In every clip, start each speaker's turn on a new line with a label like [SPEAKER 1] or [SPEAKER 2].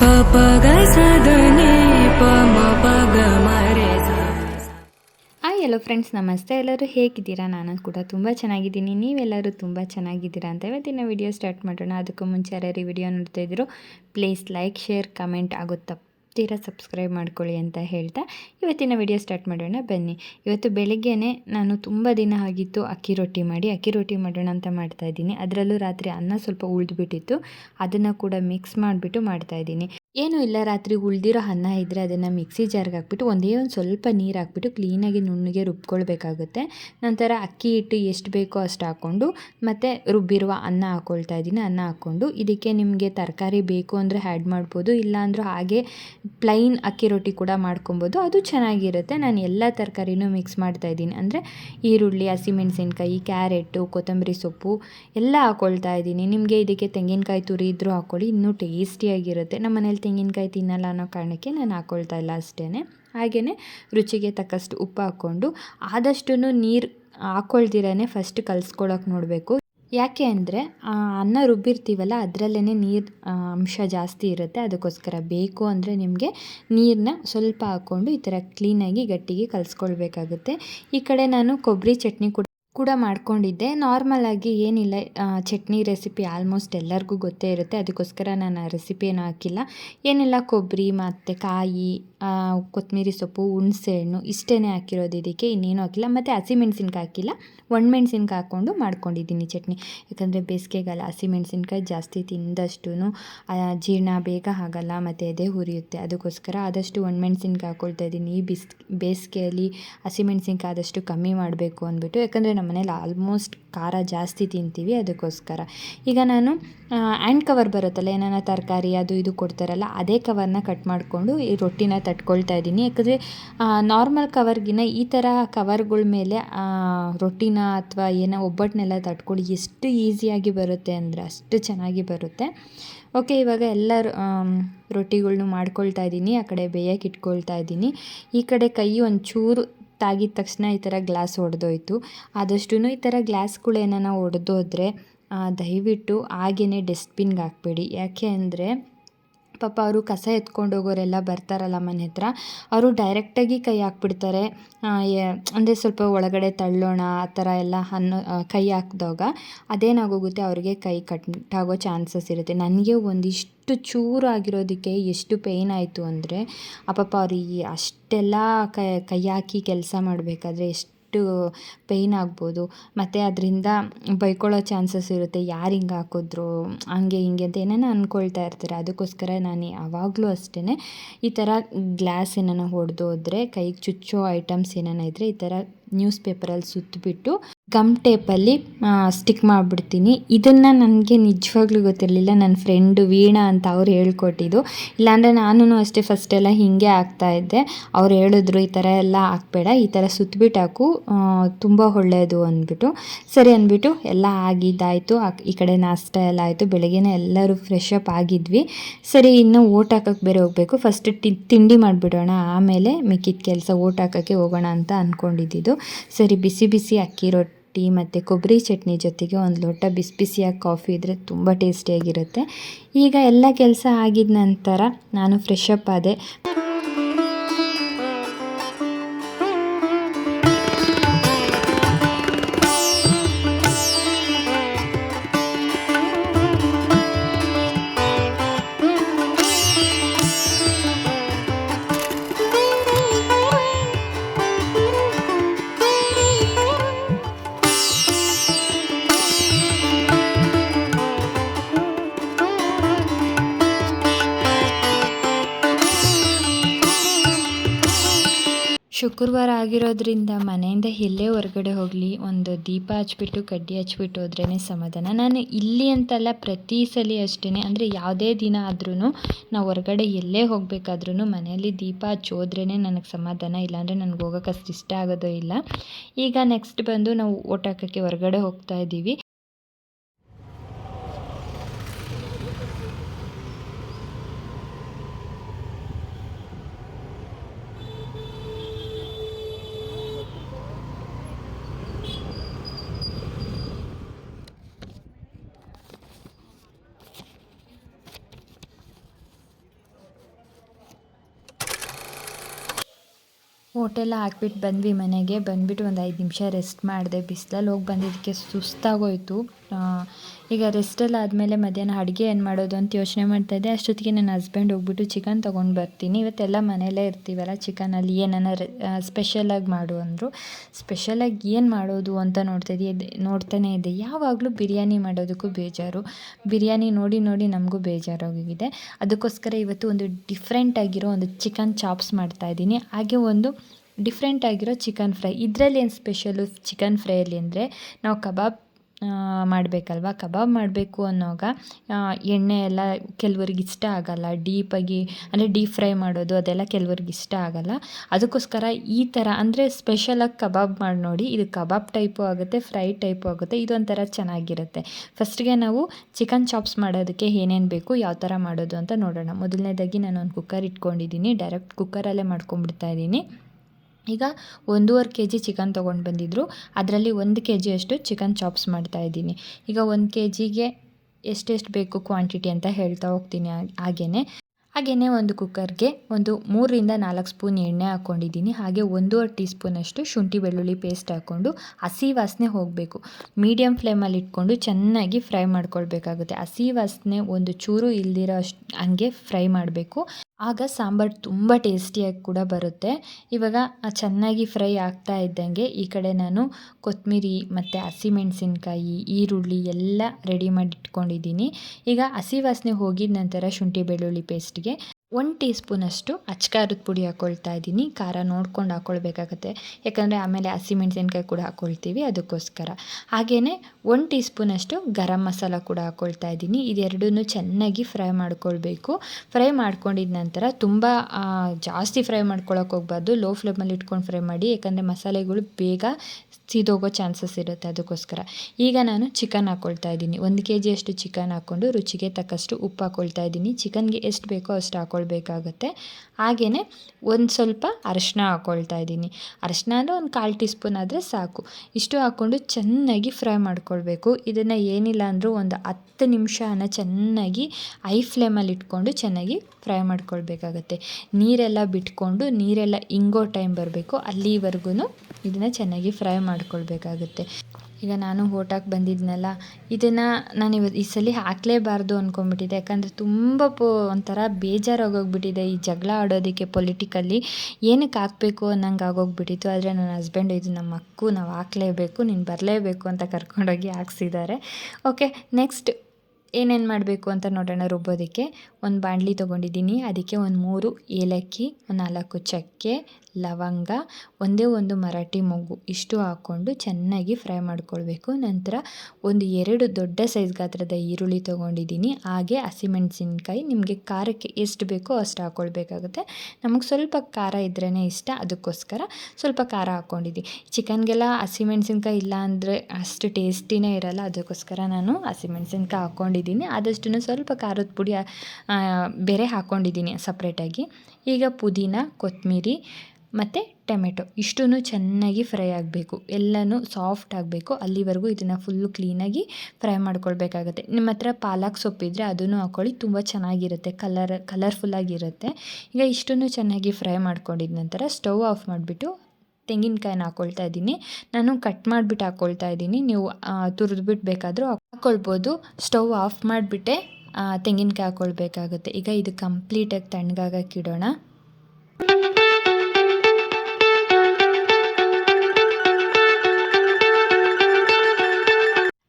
[SPEAKER 1] Hello ಎಲ್ಲೋ friends ನಮಸ್ತೆ ಎಲ್ಲರೂ ಹೇಗಿದ್ದೀರಾ? ನಾನು ಕೂಡ ತುಂಬ ಚೆನ್ನಾಗಿದ್ದೀನಿ. ನೀವೆಲ್ಲರೂ ತುಂಬ ಚೆನ್ನಾಗಿದ್ದೀರಾ ಅಂತ ಇವತ್ತಿನ ವಿಡಿಯೋ ಸ್ಟಾರ್ಟ್ ಮಾಡೋಣ. ಅದಕ್ಕೂ ಮುಂಚೆ ಯಾರ್ಯಾರು ಈ ವಿಡಿಯೋ ನೋಡ್ತಾ ಇದ್ದರು ಪ್ಲೀಸ್ ಲೈಕ್ ಶೇರ್ ಕಮೆಂಟ್ ಆಗುತ್ತಪ್ಪ. ತಪ್ಪೀರ ಸಬ್ಸ್ಕ್ರೈಬ್ ಮಾಡ್ಕೊಳ್ಳಿ ಅಂತ ಹೇಳ್ತಾ ಇವತ್ತಿನ ವಿಡಿಯೋ ಸ್ಟಾರ್ಟ್ ಮಾಡೋಣ. ಬನ್ನಿ. ಇವತ್ತು ಬೆಳಿಗ್ಗೆನೇ ನಾನು ತುಂಬ ದಿನ ಆಗಿತ್ತು ಅಕ್ಕಿ ರೊಟ್ಟಿ ಮಾಡಿ. ಅಕ್ಕಿ ರೊಟ್ಟಿ ಮಾಡೋಣ ಅಂತ ಮಾಡ್ತಾ ಇದ್ದೀನಿ. ಅದರಲ್ಲೂ ರಾತ್ರಿ ಅನ್ನ ಸ್ವಲ್ಪ ಉಳಿದ್ಬಿಟ್ಟಿತ್ತು. ಅದನ್ನು ಕೂಡ ಮಿಕ್ಸ್ ಮಾಡಿಬಿಟ್ಟು ಮಾಡ್ತಾಯಿದ್ದೀನಿ ಏನೂ ಇಲ್ಲ, ರಾತ್ರಿ ಉಳಿದಿರೋ ಅನ್ನ ಇದ್ದರೆ ಅದನ್ನು ಮಿಕ್ಸಿ ಜಾರ್ಗೆ ಹಾಕ್ಬಿಟ್ಟು ಒಂದೇ ಒಂದು ಸ್ವಲ್ಪ ನೀರು ಹಾಕ್ಬಿಟ್ಟು ಕ್ಲೀನಾಗಿ ನುಣ್ಣಗೆ ರುಬ್ಕೊಳ್ಬೇಕಾಗುತ್ತೆ. ನಂತರ ಅಕ್ಕಿ ಹಿಟ್ಟು ಎಷ್ಟು ಬೇಕೋ ಅಷ್ಟು ಹಾಕ್ಕೊಂಡು ಮತ್ತು ರುಬ್ಬಿರುವ ಅನ್ನ ಹಾಕ್ಕೊಳ್ತಾ ಇದ್ದೀನಿ. ಅನ್ನ ಹಾಕ್ಕೊಂಡು ಇದಕ್ಕೆ ನಿಮಗೆ ತರಕಾರಿ ಬೇಕು ಅಂದರೆ ಆ್ಯಡ್ ಮಾಡ್ಬೋದು, ಇಲ್ಲಾಂದರೂ ಹಾಗೆ ಪ್ಲೈನ್ ಅಕ್ಕಿ ರೊಟ್ಟಿ ಕೂಡ ಮಾಡ್ಕೊಬೋದು ಅದು ಚೆನ್ನಾಗಿರುತ್ತೆ. ನಾನು ಎಲ್ಲ ತರಕಾರಿನೂ ಮಿಕ್ಸ್ ಮಾಡ್ತಾ ಇದ್ದೀನಿ. ಅಂದರೆ ಈರುಳ್ಳಿ, ಹಸಿಮೆಣಸಿನ್ಕಾಯಿ, ಕ್ಯಾರೆಟು, ಕೊತ್ತಂಬರಿ ಸೊಪ್ಪು ಎಲ್ಲ ಹಾಕ್ಕೊಳ್ತಾ ಇದ್ದೀನಿ. ನಿಮಗೆ ಇದಕ್ಕೆ ತೆಂಗಿನಕಾಯಿ ತುರಿ ಇದ್ದರೂ ಹಾಕ್ಕೊಳ್ಳಿ. ಇನ್ನೂ ಟೇಸ್ಟಿಯಾಗಿರುತ್ತೆ. ನಮ್ಮ ಮನೇಲಿ ತೆಂಗಿನಕಾಯಿ ತಿನ್ನಲ್ಲ ಅನ್ನೋ ಕಾರಣಕ್ಕೆ ನಾನು ಹಾಕ್ಕೊಳ್ತಾ ಇಲ್ಲ ಅಷ್ಟೇ ಹಾಗೆಯೇ ರುಚಿಗೆ ತಕ್ಕಷ್ಟು ಉಪ್ಪು ಹಾಕ್ಕೊಂಡು ಆದಷ್ಟು ನೀರು ಹಾಕ್ಕೊಳ್ದಿರೇ ಫಸ್ಟ್ ಕಲಿಸ್ಕೊಳಕ್ಕೆ ನೋಡಬೇಕು. ಯಾಕೆ ಅಂದರೆ ಅನ್ನ ರುಬ್ಬಿರ್ತೀವಲ್ಲ ಅದರಲ್ಲೇ ನೀರು ಅಂಶ ಜಾಸ್ತಿ ಇರುತ್ತೆ. ಅದಕ್ಕೋಸ್ಕರ ಬೇಕು ಅಂದರೆ ನಿಮಗೆ ನೀರನ್ನ ಸ್ವಲ್ಪ ಹಾಕ್ಕೊಂಡು ಈ ಥರ ಕ್ಲೀನಾಗಿ ಗಟ್ಟಿಗೆ ಕಲಿಸ್ಕೊಳ್ಬೇಕಾಗುತ್ತೆ. ಈ ಕಡೆ ನಾನು ಕೊಬ್ಬರಿ ಚಟ್ನಿ ಕೂಡ ಕೂಡ ಮಾಡ್ಕೊಂಡಿದ್ದೆ. ನಾರ್ಮಲಾಗಿ ಏನಿಲ್ಲ ಚಟ್ನಿ ರೆಸಿಪಿ ಆಲ್ಮೋಸ್ಟ್ ಎಲ್ಲರಿಗೂ ಗೊತ್ತೇ ಇರುತ್ತೆ. ಅದಕ್ಕೋಸ್ಕರ ನಾನು ಆ ರೆಸಿಪಿ ಏನು ಹಾಕಿಲ್ಲ. ಏನಿಲ್ಲ, ಕೊಬ್ಬರಿ, ಮತ್ತು ಕಾಯಿ ಕೊತ್ತಂಬರಿ ಸೊಪ್ಪು, ಹುಣಸೆಹಣ್ಣು ಇಷ್ಟೇ ಹಾಕಿರೋದು ಇದಕ್ಕೆ. ಇನ್ನೇನು ಹಾಕಿಲ್ಲ. ಮತ್ತು ಹಸಿಮೆಣ್ಸಿನ್ಕಾಯಿ ಹಾಕಿಲ್ಲ. ಒಣಮೆಣ್ಸಿನ್ಕಾಯಿ ಹಾಕ್ಕೊಂಡು ಮಾಡ್ಕೊಂಡಿದ್ದೀನಿ ಚಟ್ನಿ. ಯಾಕಂದರೆ ಬೇಸಿಗೆಗಾಲ ಹಸಿಮೆಣ್ಸಿನ್ಕಾಯಿ ಜಾಸ್ತಿ ತಿಂದಷ್ಟು ಜೀರ್ಣ ಬೇಗ ಆಗಲ್ಲ, ಮತ್ತು ಎದೆ ಹುರಿಯುತ್ತೆ ಅದಕ್ಕೋಸ್ಕರ ಆದಷ್ಟು ಒಣಮೆಣ್ಸಿನ್ಕಾಯಿ ಹಾಕ್ಕೊಳ್ತಾ ಇದ್ದೀನಿ. ಬಿಸ್, ಬೇಸಿಗೆಯಲ್ಲಿ ಹಸಿಮೆಣ್ಸಿನ್ಕಾಯಿ ಆದಷ್ಟು ಕಮ್ಮಿ ಮಾಡಬೇಕು ಅಂದ್ಬಿಟ್ಟು. ಯಾಕಂದರೆ ನಮ್ಮ ಮನೇಲಿ ಆಲ್ಮೋಸ್ಟ್ ಖಾರ ಜಾಸ್ತಿ ತಿಂತೀವಿ ಅದಕ್ಕೋಸ್ಕರ. ಈಗ ನಾನು ಆ್ಯಂಡ್ ಕವರ್ ಬರುತ್ತಲ್ಲ, ಏನಾನ ತರಕಾರಿ ಅದು ಇದು ಕೊಡ್ತಾರಲ್ಲ, ಅದೇ ಕವರ್ನ ಕಟ್ ಮಾಡಿಕೊಂಡು ಈ ರೊಟ್ಟಿನ ತಟ್ಕೊಳ್ತಾ ಇದ್ದೀನಿ. ಯಾಕಂದರೆ ನಾರ್ಮಲ್ ಕವರ್ಗಿನ ಈ ಥರ ಕವರ್ಗಳ ಮೇಲೆ ರೊಟ್ಟಿನ ಅಥವಾ ಏನೋ ಒಬ್ಬಟ್ಟನ್ನೆಲ್ಲ ತಟ್ಕೊಳ್ಳಿ ಎಷ್ಟು ಈಸಿಯಾಗಿ ಬರುತ್ತೆ ಅಂದರೆ ಅಷ್ಟು ಚೆನ್ನಾಗಿ ಬರುತ್ತೆ. ಓಕೆ, ಇವಾಗ ಎಲ್ಲ ರೊಟ್ಟಿಗಳ್ನು ಮಾಡ್ಕೊಳ್ತಾ ಇದ್ದೀನಿ, ಆ ಕಡೆ ಬೇಯಕ್ಕೆ ಇಟ್ಕೊಳ್ತಾ ಇದ್ದೀನಿ. ಈ ಕಡೆ ಕೈ ಒಂಚೂರು ತಾಗಿದ ತಕ್ಷಣ ಈ ಥರ ಗ್ಲಾಸ್ ಒಡೆದೋಯ್ತು. ಆದಷ್ಟು ಈ ಥರ ಗ್ಲಾಸ್ಗಳು ಏನಾನ ಒಡೆದೋದ್ರೆ ದಯವಿಟ್ಟು ಹಾಗೆಯೇ ಡಸ್ಟ್ಬಿನ್ಗೆ ಹಾಕ್ಬೇಡಿ. ಯಾಕೆ ಅಂದರೆ ಪಾಪ ಅವರು ಕಸ ಎತ್ಕೊಂಡು ಹೋಗೋರೆಲ್ಲ ಬರ್ತಾರಲ್ಲ ಮನೆ ಹತ್ರ, ಅವರು ಡೈರೆಕ್ಟಾಗಿ ಕೈ ಹಾಕ್ಬಿಡ್ತಾರೆ. ಅಂದರೆ ಸ್ವಲ್ಪ ಒಳಗಡೆ ತಳ್ಳೋಣ, ಆ ಥರ ಎಲ್ಲ ಅನ್ನೋ ಕೈ ಹಾಕಿದಾಗ ಅದೇನಾಗೋಗುತ್ತೆ, ಅವ್ರಿಗೆ ಕೈ ಕಟ್ಟಾಗೋ ಚಾನ್ಸಸ್ ಇರುತ್ತೆ. ನನಗೆ ಒಂದಿಷ್ಟು ಚೂರು ಆಗಿರೋದಕ್ಕೆ ಎಷ್ಟು ಪೇಯ್ನ್ ಆಯಿತು ಅಂದರೆ ಆ ಪಾಪ ಅವ್ರಿಗೆ ಅಷ್ಟೆಲ್ಲ ಕೈ ಕೈ ಹಾಕಿ ಕೆಲಸ ಮಾಡಬೇಕಾದ್ರೆ ಎಷ್ಟು ಎಷ್ಟು ಪೇಯ್ನ್ ಆಗ್ಬೋದು. ಮತ್ತು ಅದರಿಂದ ಬೈಕೊಳ್ಳೋ ಚಾನ್ಸಸ್ ಇರುತ್ತೆ. ಯಾರು ಹಿಂಗೆ ಹಾಕಿದ್ರು, ಹಂಗೆ ಹಿಂಗೆ ಅಂತ ಏನೇನೋ ಅಂದ್ಕೊಳ್ತಾ ಇರ್ತಾರೆ. ಅದಕ್ಕೋಸ್ಕರ ನಾನು ಯಾವಾಗಲೂ ಅಷ್ಟೇ ಈ ಥರ ಗ್ಲಾಸ್ ಏನಾನ ಹೋದರೆ, ಕೈಗೆ ಚುಚ್ಚೋ ಐಟಮ್ಸ್ ಏನಾನ ಇದ್ದರೆ ಈ ಥರ ನ್ಯೂಸ್ ಪೇಪರಲ್ಲಿ ಸುತ್ತಿಬಿಟ್ಟು ಗಮ್ ಟೇಪಲ್ಲಿ ಸ್ಟಿಕ್ ಮಾಡಿಬಿಡ್ತೀನಿ. ಇದನ್ನು ನನಗೆ ನಿಜವಾಗ್ಲೂ ಗೊತ್ತಿರಲಿಲ್ಲ. ನನ್ನ ಫ್ರೆಂಡು ವೀಣಾ ಅಂತ ಅವ್ರು ಹೇಳ್ಕೊಟ್ಟಿದ್ದು. ಇಲ್ಲಾಂದರೆ ನಾನು ಅಷ್ಟೇ ಫಸ್ಟೆಲ್ಲ ಹೀಗೆ ಇದ್ದೆ. ಅವ್ರು ಹೇಳಿದ್ರು, ಈ ಥರ ಎಲ್ಲ ಹಾಕ್ಬೇಡ. ಈ ಥರ ಸುತ್ತಬಿಟ್ಟು ಹಾಕು ತುಂಬ ಒಳ್ಳೆಯದು ಅಂದ್ಬಿಟ್ಟು. ಸರಿ ಅಂದ್ಬಿಟ್ಟು ಎಲ್ಲ ಆಗಿದ್ದಾಯಿತು. ಈ ಕಡೆ ನಾಷ್ಟ ಎಲ್ಲ ಆಯಿತು. ಬೆಳಗ್ಗೆನೇ ಎಲ್ಲರೂ ಫ್ರೆಶ್ ಅಪ್ ಆಗಿದ್ವಿ. ಸರಿ, ಇನ್ನು ಓಟ್ ಹಾಕೋಕ್ಕೆ ಬೇರೆ ಹೋಗಬೇಕು. ಫಸ್ಟ್ ತಿಂಡಿ ಮಾಡಿಬಿಡೋಣ. ಆಮೇಲೆ ಮಿಕ್ಕಿದ ಕೆಲಸ ಓಟ್ ಹಾಕೋಕ್ಕೆ ಹೋಗೋಣ ಅಂತ ಅಂದ್ಕೊಂಡಿದ್ದು ಸರಿ, ಬಿಸಿ ಬಿಸಿ ಅಕ್ಕಿ ರೊಟ್ಟಿ ಟೀ ಮತ್ತು ಕೊಬ್ಬರಿ ಚಟ್ನಿ ಜೊತೆಗೆ ಒಂದು ಲೋಟ ಬಿಸಿ ಬಿಸಿಯಾಗಿ ಕಾಫಿ ಇದ್ದರೆ ತುಂಬ ಟೇಸ್ಟಿಯಾಗಿರುತ್ತೆ. ಈಗ ಎಲ್ಲ ಕೆಲಸ ಆಗಿದ ನಂತರ ನಾನು ಫ್ರೆಶ್ ಅಪ್ ಆದೆ. ಶುಕ್ರವಾರ ಆಗಿರೋದ್ರಿಂದ ಮನೆಯಿಂದ ಎಲ್ಲೇ ಹೊರಗಡೆ ಹೋಗಲಿ, ಒಂದು ದೀಪ ಹಚ್ಬಿಟ್ಟು ಕಡ್ಡಿ ಹಚ್ಬಿಟ್ಟು ಹೋದ್ರೇ ಸಮಾಧಾನ. ನಾನು ಇಲ್ಲಿ ಅಂತಲ್ಲ ಪ್ರತಿ ಸಲ ಅಷ್ಟೇ ಅಂದರೆ ಯಾವುದೇ ದಿನ ಆದ್ರೂ ನಾವು ಹೊರಗಡೆ ಎಲ್ಲೇ ಹೋಗಬೇಕಾದ್ರೂ ಮನೆಯಲ್ಲಿ ದೀಪ ಹಚ್ಚೋದ್ರೇ ನನಗೆ ಸಮಾಧಾನ ಇಲ್ಲಾಂದರೆ ನನಗೆ ಹೋಗೋಕೆ ಅಷ್ಟು ಇಷ್ಟ ಆಗೋದೇ ಇಲ್ಲ. ಈಗ ನೆಕ್ಸ್ಟ್ ಬಂದು ನಾವು ಓಟ್ ಹಾಕೋಕ್ಕೆ ಹೊರಗಡೆ ಹೋಗ್ತಾ ಇದ್ದೀವಿ ಓಟೆಲ್ಲ ಹಾಕ್ಬಿಟ್ಟು ಬಂದ್ವಿ ಮನೆಗೆ. ಬಂದ್ಬಿಟ್ಟು ಒಂದು ಐದು ನಿಮಿಷ ರೆಸ್ಟ್ ಮಾಡಿದೆ. ಬಿಸ್ಲಲ್ಲಿ ಹೋಗಿ ಬಂದಿದ್ದಕ್ಕೆ ಸುಸ್ತಾಗೋಯ್ತು. ಈಗ ರೆಸ್ಟೆಲ್ಲ ಆದಮೇಲೆ ಮಧ್ಯಾಹ್ನ ಅಡುಗೆ ಏನು ಮಾಡೋದು ಅಂತ ಯೋಚನೆ ಮಾಡ್ತಾಯಿದ್ದೆ ಅಷ್ಟೊತ್ತಿಗೆ ನನ್ನ ಹಸ್ಬೆಂಡ್ ಹೋಗ್ಬಿಟ್ಟು ಚಿಕನ್ ತೊಗೊಂಡು ಬರ್ತೀನಿ. ಇವತ್ತೆಲ್ಲ ಮನೆಯಲ್ಲೇ ಇರ್ತೀವಲ್ಲ ಚಿಕನಲ್ಲಿ ಏನನ್ನ ಸ್ಪೆಷಲಾಗಿ ಮಾಡು ಅಂದರು. ಸ್ಪೆಷಲಾಗಿ ಏನು ಮಾಡೋದು ಅಂತ ನೋಡ್ತಾ ಇದ್ದೆ. ನೋಡ್ತಾನೇ ಇದ್ದೆ. ಯಾವಾಗಲೂ ಬಿರಿಯಾನಿ ಮಾಡೋದಕ್ಕೂ ಬೇಜಾರು. ಬಿರಿಯಾನಿ ನೋಡಿ ನೋಡಿ ನಮಗೂ ಬೇಜಾರಾಗಿದೆ ಅದಕ್ಕೋಸ್ಕರ ಇವತ್ತು ಒಂದು ಡಿಫ್ರೆಂಟ್ ಆಗಿರೋ ಒಂದು ಚಿಕನ್ ಚಾಪ್ಸ್ ಮಾಡ್ತಾ ಇದ್ದೀನಿ. ಹಾಗೆ ಒಂದು ಡಿಫ್ರೆಂಟ್ ಆಗಿರೋ ಚಿಕನ್ ಫ್ರೈ ಇದರಲ್ಲಿ ಏನು ಸ್ಪೆಷಲು ಚಿಕನ್ ಫ್ರೈಯಲ್ಲಿ ಅಂದರೆ ನಾವು ಕಬಾಬ್ ಮಾಡಬೇಕಲ್ವ? ಕಬಾಬ್ ಮಾಡಬೇಕು ಅನ್ನೋವಾಗ ಎಣ್ಣೆ ಎಲ್ಲ ಕೆಲವ್ರಿಗೆ ಇಷ್ಟ ಆಗಲ್ಲ. ಡೀಪಾಗಿ ಅಂದರೆ ಡೀಪ್ ಫ್ರೈ ಮಾಡೋದು ಅದೆಲ್ಲ ಕೆಲವ್ರಿಗೆ ಇಷ್ಟ ಆಗಲ್ಲ. ಅದಕ್ಕೋಸ್ಕರ ಈ ಥರ ಅಂದರೆ ಸ್ಪೆಷಲಾಗಿ ಕಬಾಬ್ ಮಾಡಿ ನೋಡಿ. ಇದು ಕಬಾಬ್ ಟೈಪು ಆಗುತ್ತೆ, ಫ್ರೈ ಟೈಪು ಆಗುತ್ತೆ, ಇದೊಂಥರ ಚೆನ್ನಾಗಿರುತ್ತೆ. ಫಸ್ಟ್ಗೆ ನಾವು ಚಿಕನ್ ಚಾಪ್ಸ್ ಮಾಡೋದಕ್ಕೆ ಏನೇನು ಬೇಕು, ಯಾವ ಥರ ಮಾಡೋದು ಅಂತ ನೋಡೋಣ. ಮೊದಲನೇದಾಗಿ ನಾನು ಒಂದು ಕುಕ್ಕರ್ ಇಟ್ಕೊಂಡಿದ್ದೀನಿ ಡೈರೆಕ್ಟ್ ಕುಕ್ಕರಲ್ಲೇ ಮಾಡ್ಕೊಂಡ್ಬಿಡ್ತಾ ಇದ್ದೀನಿ. ಈಗ ಒಂದೂವರೆ ಕೆ ಜಿ ಚಿಕನ್ ತೊಗೊಂಡು ಬಂದಿದ್ದರು ಅದರಲ್ಲಿ ಒಂದು ಕೆ ಜಿಯಷ್ಟು ಚಿಕನ್ ಚಾಪ್ಸ್ ಮಾಡ್ತಾ ಇದ್ದೀನಿ. ಈಗ ಒಂದು ಕೆ ಜಿಗೆ ಎಷ್ಟೆಷ್ಟು ಬೇಕು ಕ್ವಾಂಟಿಟಿ ಅಂತ ಹೇಳ್ತಾ ಹೋಗ್ತೀನಿ ಹಾಗೆಯೇ ಹಾಗೆಯೇ ಒಂದು ಕುಕ್ಕರ್ಗೆ ಒಂದು ಮೂರರಿಂದ ನಾಲ್ಕು ಸ್ಪೂನ್ ಎಣ್ಣೆ ಹಾಕ್ಕೊಂಡಿದ್ದೀನಿ ಹಾಗೆ ಒಂದೂವರೆ ಟೀ ಸ್ಪೂನಷ್ಟು ಶುಂಠಿ ಬೆಳ್ಳುಳ್ಳಿ ಪೇಸ್ಟ್ ಹಾಕ್ಕೊಂಡು ಹಸಿ ವಾಸನೆ ಹೋಗಬೇಕು. ಮೀಡಿಯಮ್ ಫ್ಲೇಮಲ್ಲಿ ಇಟ್ಕೊಂಡು ಚೆನ್ನಾಗಿ ಫ್ರೈ ಮಾಡ್ಕೊಳ್ಬೇಕಾಗುತ್ತೆ. ಹಸಿ ವಾಸನೆ ಒಂದು ಚೂರು ಇಲ್ದಿರೋ ಅಷ್ಟು ಹಂಗೆ ಫ್ರೈ ಮಾಡಬೇಕು. ಆಗ ಸಾಂಬಾರು ತುಂಬ ಟೇಸ್ಟಿಯಾಗಿ ಕೂಡ ಬರುತ್ತೆ. ಇವಾಗ ಚೆನ್ನಾಗಿ ಫ್ರೈ ಆಗ್ತಾ ಇದ್ದಂಗೆ ಈ ಕಡೆ ನಾನು ಕೊತ್ತಂಬರಿ ಮತ್ತು ಹಸಿಮೆಣಸಿನ್ಕಾಯಿ ಈರುಳ್ಳಿ ಎಲ್ಲ ರೆಡಿ ಮಾಡಿ ಇಟ್ಕೊಂಡಿದ್ದೀನಿ ಈಗ ಹಸಿ ವಾಸನೆ ಹೋಗಿದ ನಂತರ ಶುಂಠಿ ಬೆಳ್ಳುಳ್ಳಿ ಪೇಸ್ಟ್ಗೆ ಒಂದು ಟೀ ಸ್ಪೂನಷ್ಟು ಅಚ್ಕಾರದ ಪುಡಿ ಹಾಕ್ಕೊಳ್ತಾ ಇದ್ದೀನಿ. ಖಾರ ನೋಡ್ಕೊಂಡು ಹಾಕ್ಕೊಳ್ಬೇಕಾಗತ್ತೆ ಯಾಕಂದರೆ ಆಮೇಲೆ ಹಸಿಮೆಣಸಿನ್ಕಾಯಿ ಕೂಡ ಹಾಕ್ಕೊಳ್ತೀವಿ ಅದಕ್ಕೋಸ್ಕರ. ಹಾಗೆಯೇ ಒಂದು ಟೀ ಸ್ಪೂನಷ್ಟು ಗರಂ ಮಸಾಲ ಕೂಡ ಹಾಕ್ಕೊಳ್ತಾ ಇದ್ದೀನಿ. ಇದೆರಡೂ ಚೆನ್ನಾಗಿ ಫ್ರೈ ಮಾಡ್ಕೊಳ್ಬೇಕು. ಫ್ರೈ ಮಾಡ್ಕೊಂಡಿದ ನಂತರ ತುಂಬ ಜಾಸ್ತಿ ಫ್ರೈ ಮಾಡ್ಕೊಳಕ್ಕೆ ಹೋಗ್ಬಾರ್ದು. ಲೋ ಫ್ಲೇಮಲ್ಲಿ ಇಟ್ಕೊಂಡು ಫ್ರೈ ಮಾಡಿ. ಯಾಕಂದರೆ ಮಸಾಲೆಗಳು ಬೇಗ ಸಿದೋಗೋ ಚಾನ್ಸಸ್ ಇರುತ್ತೆ ಅದಕ್ಕೋಸ್ಕರ. ಈಗ ನಾನು ಚಿಕನ್ ಹಾಕ್ಕೊಳ್ತಾ ಇದ್ದೀನಿ. ಒಂದು ಕೆ ಜಿಯಷ್ಟು ಚಿಕನ್ ಹಾಕ್ಕೊಂಡು ರುಚಿಗೆ ತಕ್ಕಷ್ಟು ಉಪ್ಪು ಹಾಕ್ಕೊಳ್ತಾ ಇದ್ದೀನಿ. ಚಿಕನ್ಗೆ ಎಷ್ಟು ಬೇಕೋ ಅಷ್ಟು ಹಾಕ್ಕೊಳ್ಬೇಕಾಗತ್ತೆ ಹಾಗೆಯೇ ಒಂದು ಸ್ವಲ್ಪ ಅರಶಿನ ಹಾಕ್ಕೊಳ್ತಾ ಇದ್ದೀನಿ. ಅರಶಿನ ಅಂದರೆ ಒಂದು ಕಾಲು ಟೀ ಸ್ಪೂನ್ ಆದರೆ ಸಾಕು. ಇಷ್ಟು ಹಾಕ್ಕೊಂಡು ಚೆನ್ನಾಗಿ ಫ್ರೈ ಮಾಡ್ಕೊಳ್ಬೇಕು. ಇದನ್ನು ಏನಿಲ್ಲ ಅಂದರೂ ಒಂದು ಹತ್ತು ನಿಮಿಷನ ಚೆನ್ನಾಗಿ ಐ ಫ್ಲೇಮಲ್ಲಿ ಇಟ್ಕೊಂಡು ಚೆನ್ನಾಗಿ ಫ್ರೈ ಮಾಡ್ಕೊಳ್ಬೇಕಾಗತ್ತೆ. ನೀರೆಲ್ಲ ಬಿಟ್ಕೊಂಡು ನೀರೆಲ್ಲ ಇಂಗೋ ಟೈಮ್ ಬರಬೇಕು. ಅಲ್ಲಿವರೆಗೂ ಇದನ್ನು ಚೆನ್ನಾಗಿ ಫ್ರೈ ಮಾಡ್ಕೊಳ್ಬೇಕಾಗುತ್ತೆ. ಈಗ ನಾನು ಓಟಾಕ್ ಬಂದಿದ್ನಲ್ಲ, ಇದನ್ನು ನಾನು ಇವತ್ತು ಈ ಸಲ ಹಾಕಲೇಬಾರ್ದು ಅಂದ್ಕೊಂಬಿಟ್ಟಿದ್ದೆ ಯಾಕಂದರೆ ತುಂಬ ಪೋ ಒಂಥರ ಬೇಜಾರಾಗೋಗ್ಬಿಟ್ಟಿದೆ ಈ ಜಗಳ ಆಡೋದಕ್ಕೆ ಪೊಲಿಟಿಕಲ್ಲಿ. ಏನಕ್ಕೆ ಹಾಕಬೇಕು ಅನ್ನಂಗೆ ಆಗೋಗ್ಬಿಟ್ಟಿತ್ತು. ಆದರೆ ನನ್ನ ಹಸ್ಬೆಂಡ್ ಇದು ನಮ್ಮ ಅಕ್ಕು, ನಾವು ಹಾಕಲೇಬೇಕು, ನೀನು ಬರಲೇಬೇಕು ಅಂತ ಕರ್ಕೊಂಡೋಗಿ ಹಾಕ್ಸಿದ್ದಾರೆ. ಓಕೆ, ನೆಕ್ಸ್ಟ್ ಏನೇನು ಮಾಡಬೇಕು ಅಂತ ನೋಡೋಣ ರುಬ್ಬೋದಕ್ಕೆ. ಒಂದು ಬಾಣಲಿ ತೊಗೊಂಡಿದ್ದೀನಿ. ಅದಕ್ಕೆ ಒಂದು ಮೂರು ಏಲಕ್ಕಿ ಒಂದು ನಾಲ್ಕು ಚಕ್ಕೆ, ಲವಂಗ, ಒಂದೇ ಒಂದು ಮರಾಠಿ ಮೊಗ್ಗು ಇಷ್ಟು ಹಾಕ್ಕೊಂಡು ಚೆನ್ನಾಗಿ ಫ್ರೈ ಮಾಡ್ಕೊಳ್ಬೇಕು. ನಂತರ ಒಂದು ಎರಡು ದೊಡ್ಡ ಸೈಜ್ ಗಾತ್ರದ ಈರುಳ್ಳಿ ತೊಗೊಂಡಿದ್ದೀನಿ. ಹಾಗೆ ಹಸಿಮೆಣಸಿನ್ಕಾಯಿ, ನಿಮಗೆ ಖಾರಕ್ಕೆ ಎಷ್ಟು ಬೇಕೋ ಅಷ್ಟು ಹಾಕ್ಕೊಳ್ಬೇಕಾಗುತ್ತೆ ನಮಗೆ ಸ್ವಲ್ಪ ಖಾರ ಇದ್ರೇ ಇಷ್ಟ, ಅದಕ್ಕೋಸ್ಕರ ಸ್ವಲ್ಪ ಖಾರ ಹಾಕ್ಕೊಂಡಿದ್ದೀನಿ ಚಿಕನ್ಗೆಲ್ಲ ಹಸಿಮೆಣಸಿನ್ಕಾಯಿ ಇಲ್ಲ ಅಂದರೆ ಅಷ್ಟು ಟೇಸ್ಟಿನೇ ಇರಲ್ಲ, ಅದಕ್ಕೋಸ್ಕರ ನಾನು ಹಸಿಮೆಣಸಿನ್ಕಾಯಿ ಹಾಕ್ಕೊಂಡಿದ್ದೀನಿ ಆದಷ್ಟು ಸ್ವಲ್ಪ ಖಾರದ ಪುಡಿ ಬೇರೆ ಹಾಕ್ಕೊಂಡಿದ್ದೀನಿ ಸಪ್ರೇಟಾಗಿ. ಈಗ ಪುದೀನ ಕೊತ್ತಂಬರಿ ಮತ್ತು ಟೊಮೆಟೊ. ಇಷ್ಟೂ ಚೆನ್ನಾಗಿ ಫ್ರೈ ಆಗಬೇಕು. ಎಲ್ಲನೂ ಸಾಫ್ಟ್ ಆಗಬೇಕು. ಅಲ್ಲಿವರೆಗೂ ಇದನ್ನು ಫುಲ್ಲು ಕ್ಲೀನಾಗಿ ಫ್ರೈ ಮಾಡ್ಕೊಳ್ಬೇಕಾಗತ್ತೆ. ನಿಮ್ಮ ಹತ್ರ ಪಾಲಕ್ ಸೊಪ್ಪಿದ್ರೆ ಅದನ್ನು ಹಾಕ್ಕೊಳ್ಳಿ ತುಂಬ ಚೆನ್ನಾಗಿರುತ್ತೆ. ಕಲರ್ ಕಲರ್ಫುಲ್ಲಾಗಿರುತ್ತೆ ಈಗ ಇಷ್ಟನ್ನು ಚೆನ್ನಾಗಿ ಫ್ರೈ ಮಾಡ್ಕೊಂಡಿದ ನಂತರ ಸ್ಟವ್ ಆಫ್ ಮಾಡಿಬಿಟ್ಟು ತೆಂಗಿನಕಾಯಿನ ಹಾಕ್ಕೊಳ್ತಾ ಇದ್ದೀನಿ. ನಾನು ಕಟ್ ಮಾಡಿಬಿಟ್ಟು ಹಾಕ್ಕೊಳ್ತಾ ಇದ್ದೀನಿ. ನೀವು ತುರಿದ್ಬಿಟ್ಟು ಬೇಕಾದರೂ ಹಾಕ್ಕೊಳ್ಬೋದು ಸ್ಟವ್ ಆಫ್ ಮಾಡಿಬಿಟ್ಟೆ ತೆಂಗಿನಕಾಯಿ ಹಾಕ್ಕೊಳ್ಬೇಕಾಗುತ್ತೆ ಈಗ ಇದು ಕಂಪ್ಲೀಟಾಗಿ ತಣ್ಣಗಾಗಕ್ಕೆ ಇಡೋಣ.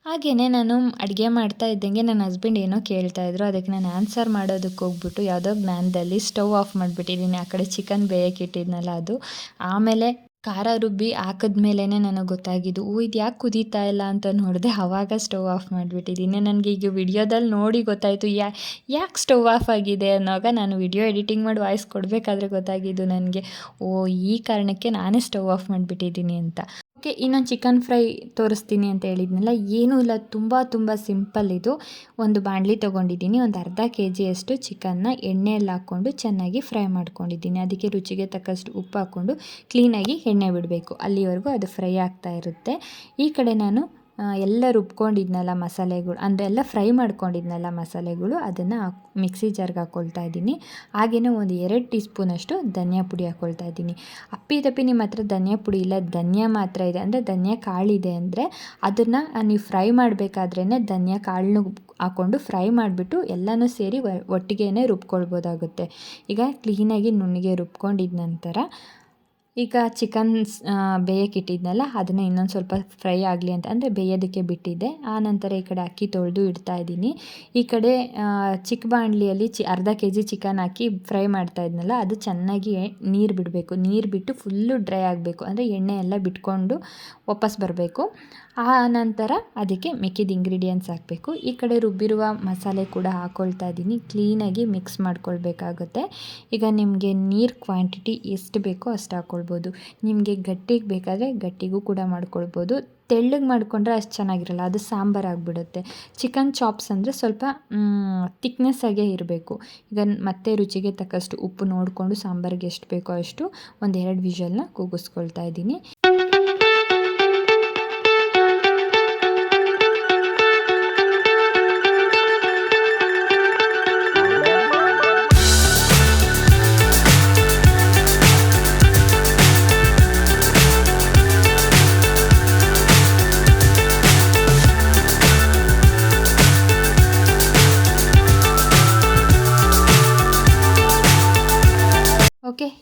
[SPEAKER 1] ಹಾಗೆಯೇ ನಾನು ಅಡುಗೆ ಮಾಡ್ತಾ ಇದ್ದಂಗೆ ನನ್ನ ಹಸ್ಬೆಂಡ್ ಏನೋ ಕೇಳ್ತಾ ಇದ್ರು. ಅದಕ್ಕೆ ನಾನು ಆನ್ಸರ್ ಮಾಡೋದಕ್ಕೆ ಹೋಗ್ಬಿಟ್ಟು ಯಾವುದೋ ಜ್ಞಾನದಲ್ಲಿ ಸ್ಟವ್ ಆಫ್ ಮಾಡಿಬಿಟ್ಟಿದ್ದೀನಿ. ಆ ಕಡೆ ಚಿಕನ್ ಬೇಯಕ್ಕೆ ಇಟ್ಟಿದ್ನಲ್ಲ ಅದು. ಆಮೇಲೆ ಖಾರ ರುಬ್ಬಿ ಹಾಕಿದ್ಮೇಲೇ ನನಗೆ ಗೊತ್ತಾಗಿದ್ದು, ಓ, ಇದು ಯಾಕೆ ಕುದೀತಾ ಇಲ್ಲ? ಅಂತ ನೋಡಿದೆ ಅವಾಗ ಸ್ಟವ್ ಆಫ್ ಮಾಡಿಬಿಟ್ಟಿದ್ದೀನಿ ನನಗೆ ಈಗ ವಿಡಿಯೋದಲ್ಲಿ ನೋಡಿ ಗೊತ್ತಾಯಿತು, ಯಾ, ಯಾಕೆ ಸ್ಟವ್ ಆಫ್ ಆಗಿದೆ ಅನ್ನೋವಾಗ ನಾನು ವಿಡಿಯೋ ಎಡಿಟಿಂಗ್ ಮಾಡಿ ವಾಯ್ಸ್ ಕೊಡಬೇಕಾದ್ರೆ ಗೊತ್ತಾಗಿದ್ದು ನನಗೆ, ಓ, ಈ ಕಾರಣಕ್ಕೆ ನಾನೇ ಸ್ಟವ್ ಆಫ್ ಮಾಡಿಬಿಟ್ಟಿದ್ದೀನಿ ಅಂತ. ಓಕೆ, ಇನ್ನೊಂದು ಚಿಕನ್ ಫ್ರೈ ತೋರಿಸ್ತೀನಿ ಅಂತ ಹೇಳಿದ್ನಲ್ಲ, ಏನೂ ಇಲ್ಲ, ತುಂಬ ತುಂಬ ಸಿಂಪಲ್ ಇದು. ಒಂದು ಬಾಣಲಿ ತೊಗೊಂಡಿದ್ದೀನಿ, ಒಂದು ಅರ್ಧ ಕೆ ಜಿಯಷ್ಟು ಚಿಕನ್ನ ಎಣ್ಣೆಯಲ್ಲಿ ಹಾಕ್ಕೊಂಡು ಚೆನ್ನಾಗಿ ಫ್ರೈ ಮಾಡ್ಕೊಂಡಿದ್ದೀನಿ. ಅದಕ್ಕೆ ರುಚಿಗೆ ತಕ್ಕಷ್ಟು ಉಪ್ಪು ಹಾಕ್ಕೊಂಡು ಕ್ಲೀನಾಗಿ ಎಣ್ಣೆ ಬಿಡಬೇಕು. ಅಲ್ಲಿವರೆಗೂ ಅದು ಫ್ರೈ ಆಗ್ತಾ ಇರುತ್ತೆ. ಈ ಕಡೆ ನಾನು ಎಲ್ಲ ರುಬ್ಕೊಂಡಿದ್ನಲ್ಲ ಮಸಾಲೆಗಳು, ಅಂದರೆ ಎಲ್ಲ ಫ್ರೈ ಮಾಡ್ಕೊಂಡಿದ್ನಲ್ಲ ಮಸಾಲೆಗಳು, ಅದನ್ನು ಮಿಕ್ಸಿ ಜಾರ್ಗೆ ಹಾಕ್ಕೊಳ್ತಾ ಇದ್ದೀನಿ. ಹಾಗೆಯೇ ಒಂದು ಎರಡು ಟೀ ಸ್ಪೂನಷ್ಟು ಧನಿಯಾ ಪುಡಿ ಹಾಕ್ಕೊಳ್ತಾ ಇದ್ದೀನಿ. ಅಪ್ಪಿ ತಪ್ಪಿ ನಿಮ್ಮ ಹತ್ರ ಧನಿಯಾ ಪುಡಿ ಇಲ್ಲ, ಧನಿಯಾ ಮಾತ್ರ ಇದೆ, ಅಂದರೆ ಧನಿಯಾ ಕಾಳಿದೆ ಅಂದರೆ ಅದನ್ನು ನೀವು ಫ್ರೈ ಮಾಡಬೇಕಾದ್ರೇ ಧನಿಯಾ ಕಾಳನ್ನು ಹಾಕ್ಕೊಂಡು ಫ್ರೈ ಮಾಡಿಬಿಟ್ಟು ಎಲ್ಲನೂ ಸೇರಿ ಒಟ್ಟಿಗೆ ರುಬ್ಕೊಳ್ಬೋದಾಗುತ್ತೆ. ಈಗ ಕ್ಲೀನಾಗಿ ನುಣ್ಣಗೆ ರುಬ್ಕೊಂಡಿದ ನಂತರ ಈಗ ಚಿಕನ್ ಬೇಯಕ್ಕೆ ಇಟ್ಟಿದ್ನಲ್ಲ, ಅದನ್ನು ಇನ್ನೊಂದು ಸ್ವಲ್ಪ ಫ್ರೈ ಆಗಲಿ ಅಂತ, ಅಂದರೆ ಬೇಯೋದಕ್ಕೆ ಬಿಟ್ಟಿದ್ದೆ. ಆ ನಂತರ ಈ ಕಡೆ ಅಕ್ಕಿ ತೊಳೆದು ಇಡ್ತಾ ಇದ್ದೀನಿ. ಈ ಕಡೆ ಚಿಕ್ಕ ಬಾಣಲಿಯಲ್ಲಿ ಚಿ, ಅರ್ಧ ಕೆ ಜಿ ಚಿಕನ್ ಹಾಕಿ ಫ್ರೈ ಮಾಡ್ತಾ ಇದ್ನಲ್ಲ, ಅದು ಚೆನ್ನಾಗಿ ನೀರು ಬಿಡಬೇಕು. ನೀರು ಬಿಟ್ಟು ಫುಲ್ಲು ಡ್ರೈ ಆಗಬೇಕು. ಅಂದರೆ ಎಣ್ಣೆ ಎಲ್ಲ ಬಿಟ್ಕೊಂಡು ವಾಪಸ್ ಬರಬೇಕು. ಆ ನಂತರ ಅದಕ್ಕೆ ಮೆಕ್ಕಿದ ಇಂಗ್ರೀಡಿಯೆಂಟ್ಸ್ ಹಾಕಬೇಕು. ಈ ಕಡೆ ರುಬ್ಬಿರುವ ಮಸಾಲೆ ಕೂಡ ಹಾಕ್ಕೊಳ್ತಾ ಇದ್ದೀನಿ. ಕ್ಲೀನಾಗಿ ಮಿಕ್ಸ್ ಮಾಡ್ಕೊಳ್ಬೇಕಾಗುತ್ತೆ. ಈಗ ನಿಮಗೆ ನೀರು ಕ್ವಾಂಟಿಟಿ ಎಷ್ಟು ಬೇಕೋ ಅಷ್ಟು ಹಾಕ್ಕೊಳ್ಬೋದು ನಿಮಗೆ ಗಟ್ಟಿಗೆ ಬೇಕಾದರೆ ಗಟ್ಟಿಗೂ ಕೂಡ ಮಾಡ್ಕೊಳ್ಬೋದು. ತೆಳ್ಳಗೆ ಮಾಡಿಕೊಂಡ್ರೆ ಅಷ್ಟು ಚೆನ್ನಾಗಿರಲ್ಲ, ಅದು ಸಾಂಬಾರು ಆಗಿಬಿಡುತ್ತೆ. ಚಿಕನ್ ಚಾಪ್ಸ್ ಅಂದರೆ ಸ್ವಲ್ಪ ಥಿಕ್ನೆಸ್ ಆಗೇ ಇರಬೇಕು. ಈಗ ಮತ್ತೆ ರುಚಿಗೆ ತಕ್ಕಷ್ಟು ಉಪ್ಪು ನೋಡಿಕೊಂಡು ಸಾಂಬಾರಿಗೆ ಎಷ್ಟು ಬೇಕೋ ಅಷ್ಟು ಒಂದೆರಡು ವಿಷಲ್ನ ಕೂಗಿಸ್ಕೊಳ್ತಾ ಇದ್ದೀನಿ.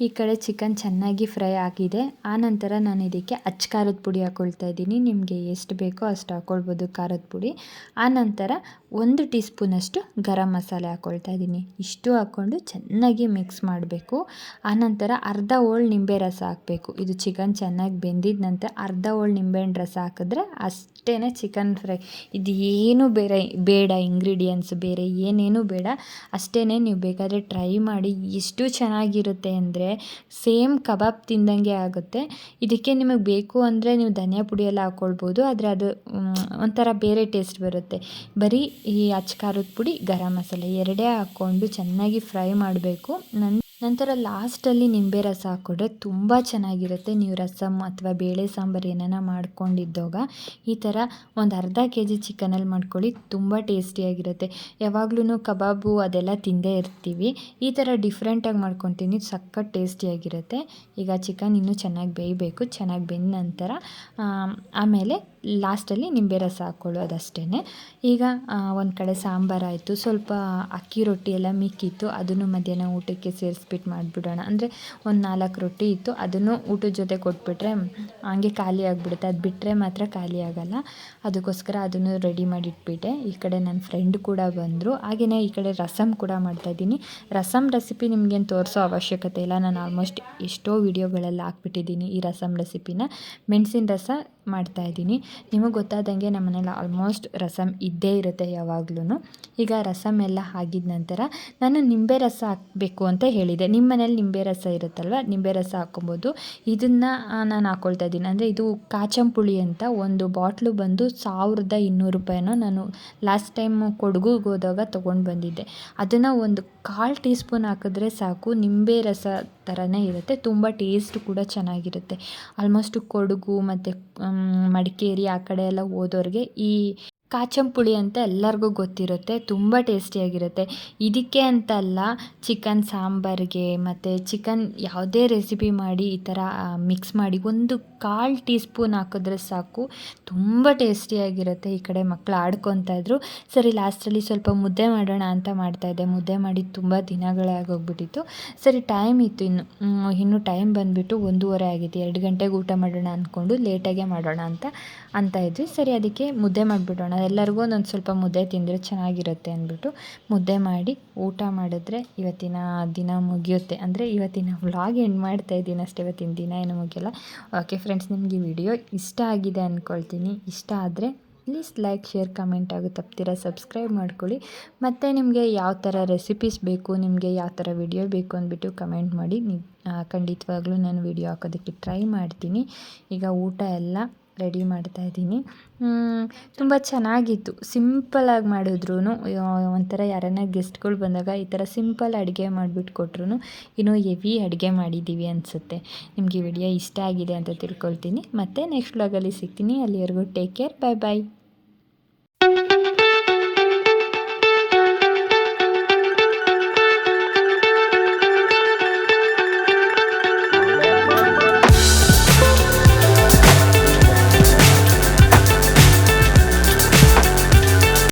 [SPEAKER 1] ಈ ಕಡೆ ಚಿಕನ್ ಚೆನ್ನಾಗಿ ಫ್ರೈ ಆಗಿದೆ. ಆನಂತರ ನಾನು ಇದಕ್ಕೆ ಅಚ್ಚ ಖಾರದ ಪುಡಿ ಹಾಕ್ಕೊಳ್ತಾ ಇದ್ದೀನಿ. ನಿಮಗೆ ಎಷ್ಟು ಬೇಕೋ ಅಷ್ಟು ಹಾಕ್ಕೊಳ್ಬೋದು ಖಾರದ ಪುಡಿ. ಆನಂತರ ಒಂದು ಟೀ ಸ್ಪೂನಷ್ಟು ಗರಂ ಮಸಾಲೆ ಹಾಕ್ಕೊಳ್ತಾ ಇದ್ದೀನಿ. ಇಷ್ಟು ಹಾಕ್ಕೊಂಡು ಚೆನ್ನಾಗಿ ಮಿಕ್ಸ್ ಮಾಡಬೇಕು. ಆನಂತರ ಅರ್ಧ ಹೋಳು ನಿಂಬೆ ರಸ ಹಾಕಬೇಕು. ಇದು ಚಿಕನ್ ಚೆನ್ನಾಗಿ ಬೆಂದಿದ ನಂತರ ಅರ್ಧ ಹೋಳು ನಿಂಬೆಹಣ್ಣು ರಸ ಹಾಕಿದ್ರೆ ಅಷ್ಟೇ ಚಿಕನ್ ಫ್ರೈ ಇದು ಏನು ಬೇರೆ, ಬೇಡ ಇಂಗ್ರೀಡಿಯೆಂಟ್ಸ್ ಬೇರೆ ಏನೇನು ಬೇಡ. ಅಷ್ಟೇ ನೀವು ಬೇಕಾದರೆ ಟ್ರೈ ಮಾಡಿ. ಎಷ್ಟು ಚೆನ್ನಾಗಿರುತ್ತೆ ಅಂದರೆ ಸೇಮ್ ಕಬಾಬ್ ತಿಂದಂಗೆ ಆಗುತ್ತೆ. ಇದಕ್ಕೆ ನಿಮಗೆ ಬೇಕು ಅಂದರೆ ನೀವು ಧನಿಯಾ ಪುಡಿ ಎಲ್ಲ ಹಾಕ್ಕೊಳ್ಬೋದು ಆದರೆ ಅದು ಒಂಥರ ಬೇರೆ ಟೇಸ್ಟ್ ಬರುತ್ತೆ. ಬರೀ ಈ ಅಚ್ಚ ಖಾರದ ಪುಡಿ, ಗರಂ ಮಸಾಲೆ ಎರಡೇ ಹಾಕ್ಕೊಂಡು ಚೆನ್ನಾಗಿ ಫ್ರೈ ಮಾಡಬೇಕು. ನನ್ ನಂತರ ಲಾಸ್ಟಲ್ಲಿ ನಿಂಬೆ ರಸ ಹಾಕ್ಕೊಂಡ್ರೆ ತುಂಬ ಚೆನ್ನಾಗಿರುತ್ತೆ. ನೀವು ರಸಮ್ ಅಥವಾ ಬೇಳೆ ಸಾಂಬಾರು ಏನಾನ ಮಾಡ್ಕೊಂಡಿದ್ದಾಗ ಈ ಥರ ಒಂದು ಅರ್ಧ ಕೆ ಜಿ ಚಿಕನಲ್ಲಿ ಮಾಡ್ಕೊಳ್ಳಿ ತುಂಬ ಟೇಸ್ಟಿಯಾಗಿರುತ್ತೆ. ಯಾವಾಗ್ಲೂ ಕಬಾಬು ಅದೆಲ್ಲ ತಿಂದೇ ಇರ್ತೀವಿ. ಈ ಥರ ಡಿಫ್ರೆಂಟಾಗಿ ಮಾಡ್ಕೊತೀನಿ ಸಖತ್ ಟೇಸ್ಟಿಯಾಗಿರುತ್ತೆ. ಈಗ ಚಿಕನ್ ಇನ್ನೂ ಚೆನ್ನಾಗಿ ಬೇಯಬೇಕು ಚೆನ್ನಾಗಿ ಬೆಂದ ನಂತರ ಆಮ್, ಆಮೇಲೆ ಲಾಸ್ಟಲ್ಲಿ ನಿಂಬೆ ರಸ ಹಾಕ್ಕೊಳ್ಳೋದಷ್ಟೇ ಈಗ ಒಂದು ಕಡೆ ಸಾಂಬಾರಾಯಿತು ಸ್ವಲ್ಪ ಅಕ್ಕಿ ರೊಟ್ಟಿ ಎಲ್ಲ ಮಿಕ್ಕಿತ್ತು, ಅದನ್ನು ಮಧ್ಯಾಹ್ನ ಊಟಕ್ಕೆ ಸೇರಿಸ್ಬಿಟ್ಟು ಮಾಡಿಬಿಡೋಣ. ಅಂದರೆ ಒಂದು ನಾಲ್ಕು ರೊಟ್ಟಿ ಇತ್ತು, ಅದನ್ನು ಊಟದ ಜೊತೆ ಕೊಟ್ಬಿಟ್ರೆ, ಹಂಗೆ ಖಾಲಿ ಆಗಿಬಿಡುತ್ತೆ. ಅದು ಬಿಟ್ಟರೆ ಮಾತ್ರ ಖಾಲಿ ಆಗೋಲ್ಲ. ಅದಕ್ಕೋಸ್ಕರ ಅದನ್ನು ರೆಡಿ ಮಾಡಿಟ್ಬಿಟ್ಟೆ. ಈ ಕಡೆ ನನ್ನ ಫ್ರೆಂಡ್ ಕೂಡ ಬಂದರು. ಹಾಗೆಯೇ ಈ ಕಡೆ ರಸಮ್ ಕೂಡ ಮಾಡ್ತಾಯಿದ್ದೀನಿ ರಸಮ್ ರೆಸಿಪಿ ನಿಮಗೇನು ತೋರಿಸೋ ಅವಶ್ಯಕತೆ ಇಲ್ಲ. ನಾನು ಆಲ್ಮೋಸ್ಟ್ ಎಷ್ಟೋ ವೀಡಿಯೋಗಳಲ್ಲಿ ಹಾಕ್ಬಿಟ್ಟಿದ್ದೀನಿ ಈ ರಸಮ್ ರೆಸಿಪಿನ. ಮೆಣಸಿನ ರಸ ಮಾಡ್ತಾಯಿದ್ದೀನಿ ನಿಮಗೆ ಗೊತ್ತಾದಂಗೆ ನಮ್ಮ ಮನೇಲಿ ಆಲ್ಮೋಸ್ಟ್ ರಸಮ್ ಇದ್ದೇ ಇರುತ್ತೆ ಯಾವಾಗ್ಲೂ ಈಗ ರಸಮ್ ಎಲ್ಲ ಆಗಿದ ನಂತರ ನಾನು ನಿಂಬೆ ರಸ ಹಾಕಬೇಕು ಅಂತ ಹೇಳಿದೆ. ನಿಮ್ಮ ಮನೇಲಿ ನಿಂಬೆ ರಸ ಇರುತ್ತಲ್ವ? ನಿಂಬೆ ರಸ ಹಾಕ್ಕೊಬೋದು. ಇದನ್ನು ನಾನು ಹಾಕ್ಕೊಳ್ತಾ ಇದ್ದೀನಿ. ಅಂದರೆ ಇದು ಕಾಚಂಪುಳಿ ಅಂತ ಒಂದು ಬಾಟ್ಲು ಬಂದು ಸಾವಿರದ ಇನ್ನೂರು ರೂಪಾಯಿನೋ ನಾನು ಲಾಸ್ಟ್ ಟೈಮ್ ಕೊಡಗುಗೆ ಹೋದಾಗ ತೊಗೊಂಡು ಬಂದಿದ್ದೆ. ಅದನ್ನು ಒಂದು ಕಾಲು ಟೀ ಸ್ಪೂನ್ ಹಾಕಿದ್ರೆ ಸಾಕು. ನಿಂಬೆ ರಸ ಥರನೇ ಇರುತ್ತೆ. ತುಂಬ ಟೇಸ್ಟ್ ಕೂಡ ಚೆನ್ನಾಗಿರುತ್ತೆ. ಆಲ್ಮೋಸ್ಟ್ ಕೊಡಗು ಮತ್ತು ಮಡಿಕೇರಿ ಆ ಕಡೆ ಎಲ್ಲ ಹೋದೋರ್ಗೆ ಈ ಕಾಚಂಪುಳಿ ಅಂತ ಎಲ್ಲರಿಗೂ ಗೊತ್ತಿರುತ್ತೆ, ತುಂಬ ಟೇಸ್ಟಿಯಾಗಿರುತ್ತೆ ಇದಕ್ಕೆ ಅಂತಲ್ಲ ಚಿಕನ್ ಸಾಂಬಾರಿಗೆ ಮತ್ತು ಚಿಕನ್ ಯಾವುದೇ ರೆಸಿಪಿ ಮಾಡಿ ಈ ಥರ ಮಿಕ್ಸ್ ಮಾಡಿ ಒಂದು ಕಾಲು ಟೀ ಸ್ಪೂನ್ ಹಾಕಿದ್ರೆ ಸಾಕು. ತುಂಬ ಟೇಸ್ಟಿಯಾಗಿರುತ್ತೆ ಈ ಕಡೆ ಮಕ್ಕಳು ಆಡ್ಕೊತಾ ಇದ್ರು. ಸರಿ ಲಾಸ್ಟಲ್ಲಿ ಸ್ವಲ್ಪ ಮುದ್ದೆ ಮಾಡೋಣ ಅಂತ ಮಾಡ್ತಾಯಿದ್ದೆ ಮುದ್ದೆ ಮಾಡಿ ತುಂಬ ದಿನಗಳೇ ಆಗೋಗ್ಬಿಟ್ಟಿತ್ತು. ಸರಿ ಟೈಮ್ ಇತ್ತು ಇನ್ನು ಇನ್ನೂ ಟೈಮ್ ಬಂದುಬಿಟ್ಟು ಒಂದೂವರೆ ಆಗಿತ್ತು. ಎರಡು ಗಂಟೆಗೆ ಊಟ ಮಾಡೋಣ ಅಂದ್ಕೊಂಡು ಲೇಟಾಗೆ ಮಾಡೋಣ ಅಂತ ಅಂತ ಇದ್ವಿ. ಸರಿ, ಅದಕ್ಕೆ ಮುದ್ದೆ ಮಾಡಿಬಿಡೋಣ. ಎಲ್ಲರಿಗೂ ಒಂದೊಂದು ಸ್ವಲ್ಪ ಮುದ್ದೆ ತಿಂದರೆ ಚೆನ್ನಾಗಿರುತ್ತೆ ಅಂದ್ಬಿಟ್ಟು ಮುದ್ದೆ ಮಾಡಿ ಊಟ ಮಾಡಿದ್ರೆ ಇವತ್ತಿನ ದಿನ ಮುಗಿಯುತ್ತೆ. ಅಂದರೆ ಇವತ್ತಿನ ವ್ಲಾಗ್ ಎಂಡ್ ಮಾಡ್ತಾ ಇದ್ದೀನಿ ಅಷ್ಟೇ, ಇವತ್ತಿನ ದಿನ ಏನು ಮುಗಿಯಲ್ಲ. ಓಕೆ ಫ್ರೆಂಡ್ಸ್ ನಿಮಗೆ ಈ ವಿಡಿಯೋ ಇಷ್ಟ ಆಗಿದೆ ಅಂದ್ಕೊಳ್ತೀನಿ ಇಷ್ಟ ಆದರೆ ಪ್ಲೀಸ್ ಲೈಕ್ ಶೇರ್ ಕಮೆಂಟ್ ಆಗು ತಪ್ತೀರ. ಸಬ್ಸ್ಕ್ರೈಬ್ ಮಾಡ್ಕೊಳ್ಳಿ. ಮತ್ತು ನಿಮಗೆ ಯಾವ ಥರ ರೆಸಿಪೀಸ್ ಬೇಕು, ನಿಮಗೆ ಯಾವ ಥರ ವಿಡಿಯೋ ಬೇಕು ಅಂದ್ಬಿಟ್ಟು ಕಮೆಂಟ್ ಮಾಡಿ. ಖಂಡಿತವಾಗ್ಲೂ ನಾನು ವಿಡಿಯೋ ಹಾಕೋದಕ್ಕೆ ಟ್ರೈ ಮಾಡ್ತೀನಿ. ಈಗ ಊಟ ಎಲ್ಲ ರೆಡಿ ಮಾಡ್ತಾ ಇದ್ದೀನಿ. ತುಂಬ ಚೆನ್ನಾಗಿತ್ತು. ಸಿಂಪಲಾಗಿ ಮಾಡಿದ್ರು ಒಂಥರ ಯಾರನ್ನ ಗೆಸ್ಟ್ಗಳು ಬಂದಾಗ ಈ ಥರ ಸಿಂಪಲ್ ಅಡುಗೆ ಮಾಡಿಬಿಟ್ಟು ಕೊಟ್ರು ಇನ್ನೂ ಹೆವಿ ಅಡುಗೆ ಮಾಡಿದ್ದೀವಿ ಅನಿಸುತ್ತೆ. ನಿಮಗೆ ವಿಡಿಯೋ ಇಷ್ಟ ಆಗಿದೆ ಅಂತ ತಿಳ್ಕೊಳ್ತೀನಿ. ಮತ್ತೆ ನೆಕ್ಸ್ಟ್ ವ್ಲಾಗಲ್ಲಿ ಸಿಗ್ತೀನಿ. ಅಲ್ಲಿವರೆಗೂ ಟೇಕ್ ಕೇರ್ ಬಾಯ್ ಬಾಯ್